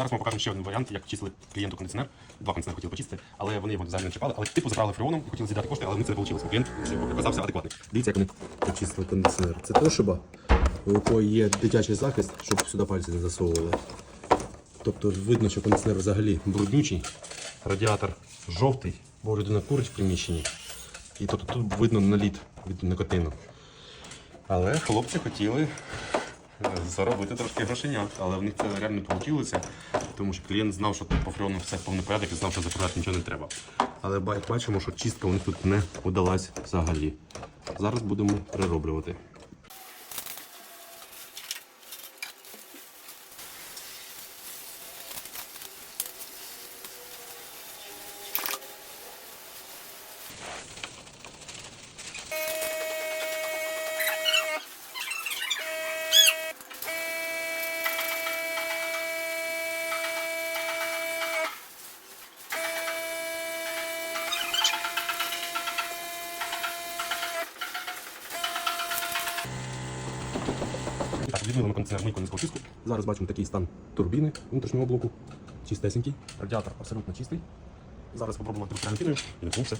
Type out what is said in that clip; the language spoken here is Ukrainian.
Зараз ми покажемо ще один варіант, як числили клієнту кондиціонер. Два кондиціонери хотіли почистити, але вони його взагалі не чіпали. Але типу забрали фреоном хотіли з'їдати кошти, але них це не вийшло. Клієнт оказався адекватний. Дивіться, як вони Почистили кондиціонер. Це тошиба, у якої є дитячий захист, щоб сюди пальці не засовували. Тобто видно, що кондиціонер взагалі бруднючий, радіатор жовтий, бо людина курить в приміщенні. І тобто тут видно наліт від никотину. Але хлопці хотіли заробити трошки грошенят, але в них це реально вийшло, тому що клієнт знав, що тут по фреону все повний порядок і знав, що заправляти нічого не треба. Але бачимо, що чистка у них тут не удалась взагалі. Зараз будемо перероблювати. Відмили ми кондиціонер мийку. Зараз бачимо такий стан турбіни внутрішнього блоку. Чистесенький. Радіатор абсолютно чистий. Зараз спробуємо гарантиною і не все.